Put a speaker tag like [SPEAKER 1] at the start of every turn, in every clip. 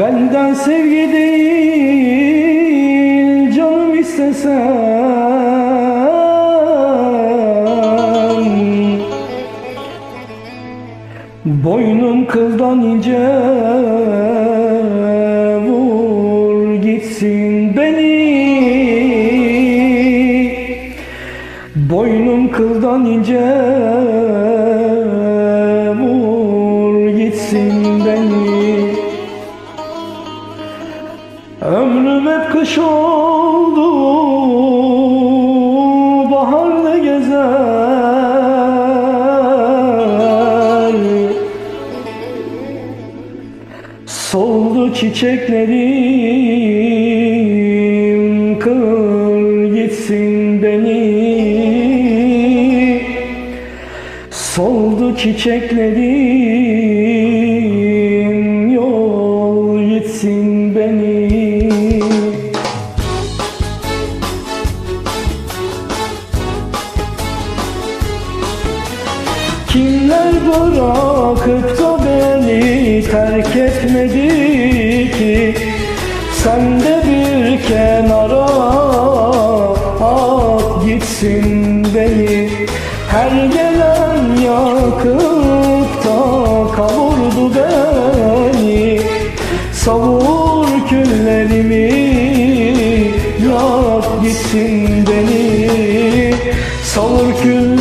[SPEAKER 1] Benden sevgi değil canım istesen. Boynum kıldan ince vur gitsin beni. Boynum kıldan ince Ömrüm hep kış oldu Baharda gezer. Soldu çiçeklerim Kır gitsin beni. Soldu çiçeklerim Kimler bırakıp da beni terk etmedi ki? Sen de bir kenara at gitsin beni. Her gelen yakıp da kavurdu beni. Savur küllerimi yak gitsin beni. Savur küllerimi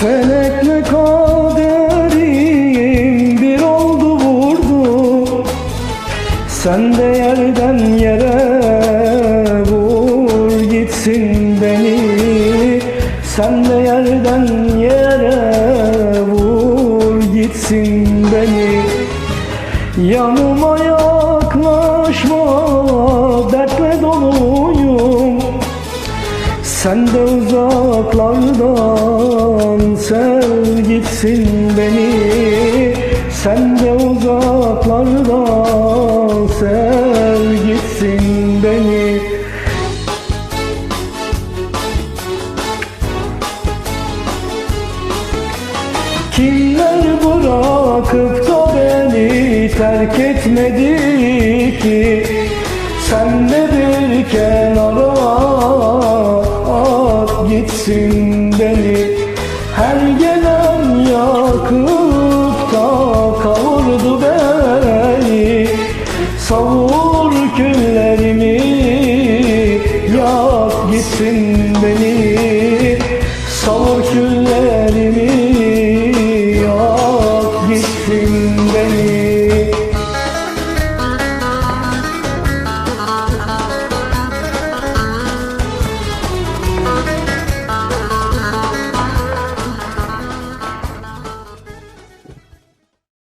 [SPEAKER 1] Felekle kaderim bir oldu vurdu. Sen de yerden yere vur gitsin beni. Sen de yerden yere vur gitsin beni. Yanıma yaklaşma dertle doluyum. Sen de uzaklardan sev gitsin beni. Sen de uzaklardan sev gitsin beni. Kimler bırakıp da beni terk etmedi ki? Sen de bir kenara at gitsin Yakıp kavurdu beni. Savur küllerimi Yak gitsin beni.